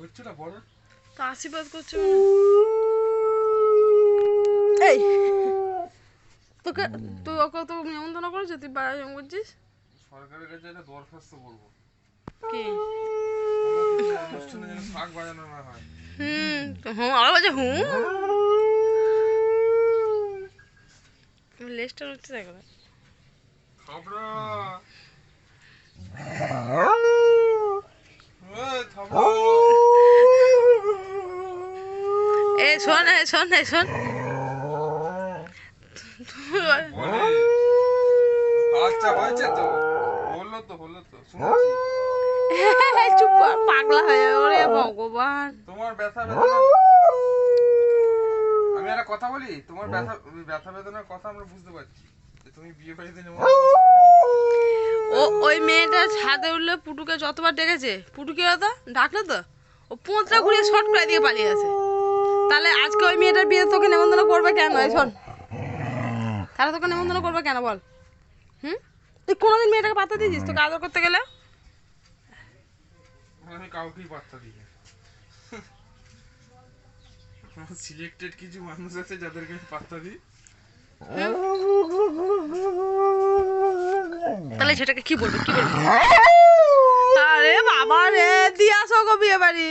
হচ্ছে না বড়। তো আশীর্বাদ করছে মানে। এই। তোকে তুই ওকে তো নিমন্ত্রণ করেছে তুই বাইরে জমা করছিস? সরকারের কাছে একটা দরখাস্ত করব। কি? অনুষ্ঠানে যেন শাক বাজানো না হয়। হুম হুম আবার বলছে হুম। লেজটা উঠছে দেখো। খাবরা এই, থামো। এ শোন এ শোন এ শোন। আচ্ছা হয়েছে তো। হলো তো হলো তো শুনছি। চুপ কর পাগলা হয়ে ওরে ভগবান। তোমার ব্যথা বেদনা আমি একটা কথা বলি? তোমার ব্যথা ব্যথা বেদনার কথা আমরা বুঝতে পারছি। তুমি বিয়ে বাড়িতে ও ওই মেয়েটা ছাদে উঠলে পুটুকে যতবার ডেকেছে পুটু কি হতো ডাকলো তো? ও পোঁতটা ঘুরিয়ে শর্ট করে দিয়ে পালিয়ে গেছে। তাহলে আজকে ওই মেয়েটার বিয়ে তোকে নেমন্তন্ন করবে কেন? এই শোন। তাহলে তোকে নেমন্তন্ন করবে কেন বল? হুম? তুই কোনোদিন মেয়েটাকে পাত্তা দিয়েছিস তোকে আদর করতে গেলে? আমি কাউকেই পাত্তা দিই সিলেক্টেড কিছু মানুষ আছে যাদেরকে আমি পাত্তা দিই। তাহলে সেটাকে কি বলবে? কি বলবে? আরে বাবা রে দিয়ে আসো গো বিয়ে বাড়ি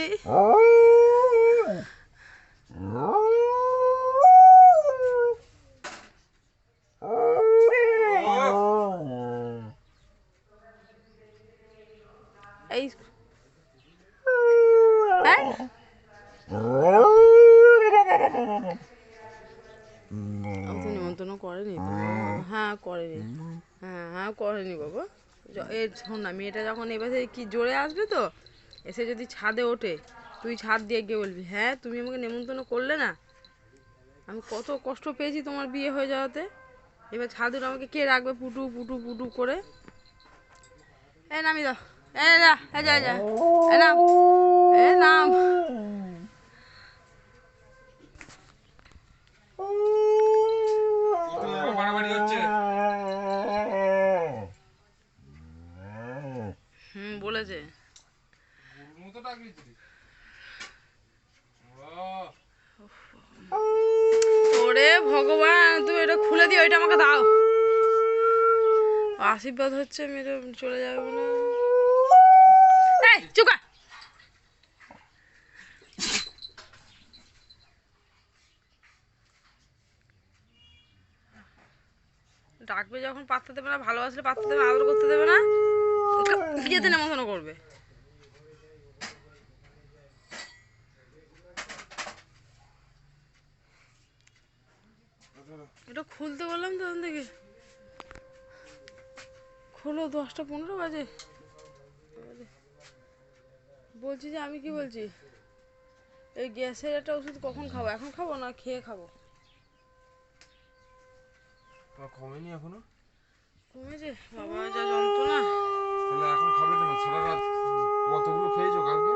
করেনি হ্যাঁ করেনি। হ্যাঁ হ্যাঁ করেনি শোন না, মেয়েটা যখন কি জোরে আসবে তো, এসে যদি ছাদে ওঠে, তুই ছাদ দিয়ে গিয়ে বলবি হ্যাঁ তুমি আমাকে নেমন্তন্ন করলে না? আমি কত কষ্ট পেয়েছি তোমার বিয়ে হয়ে যাওয়াতে। এবার ছাদুর আমাকে কে রাখবে পুটু পুটু পুটু করে? এ নামি দাও। এ, যা এ যা। এ, নাম। এ, নাম বাড়াবাড়ি হচ্ছে হুম বলেছে ওরে ভগবান, তুমি এটা খুলে দিও এটা আমাকে দাও। আশীর্বাদ হচ্ছে মেরে চলে যাবে না চুকা ডাকবে যখন পাত্তা দেবে না, ভালোবাসলে পাত্তা দেবে আদর করতে দেবে না। বিয়েতে নেমন্তন্ন করবে। এটা খুলতে বললাম তো ওখান থেকে। খোলো দশটা পনেরো বাজে। বাজে। বলছি যে আমি কি বলছি? এই গ্যাসের একটা ওষুধ কখন খাব? এখন খাব না খেয়ে খাব? কমেনি এখনও? কমেছে? বাবা যা যন্ত্রণা। তাহলে এখন খাবে কেন? সারা কতগুলো খেয়েছো কালকে?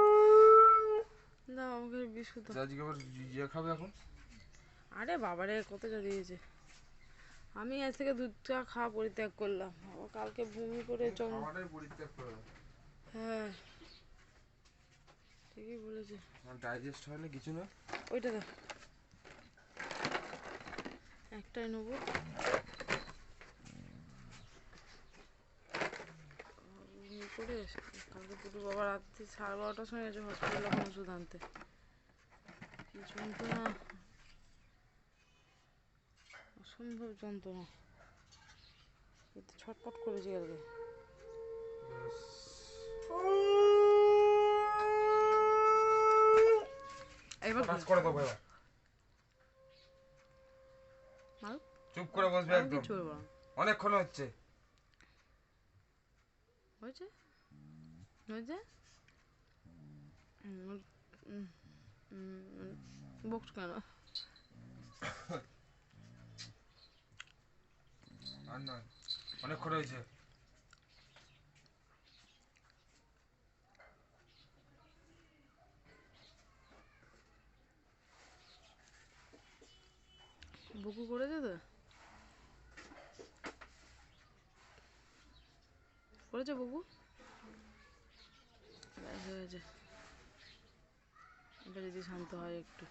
না আমাকে বিস্কুট আজকে আবার ইয়ে খাবে এখন? আরে বাবারে কত যা দিয়েছে আমি আজ থেকে দুধটা খাওয়া পরিত্যাগ করলাম। বাবা কালকে বমি করে চম পরিত্যাগ করে দাও। হ্যাঁ ঠিকই বলেছে। ডাইজেস্ট হয় না কিছু না? ওইটা দাও একটাই নেব। করে কালকে পুটু বাবা রাত্রি সাড়ে বারোটার সময় গেছে হসপিটালে কোনো ওষুধ আনতে। কি যন্ত্রণা অসম্ভব যন্ত্রণা। এতে ছটপট করেছি কালকে। এবার কাজ করে দেবো এবার। চুপ করে বসবে একদম। অনেকক্ষণ হচ্ছে। হয়েছে? উম, বকছো কেন আর নয় অনেকক্ষণ হয়েছে বুকু করেছে তো। করেছে বুকু আছে এটা যদি শান্ত হয় একটু।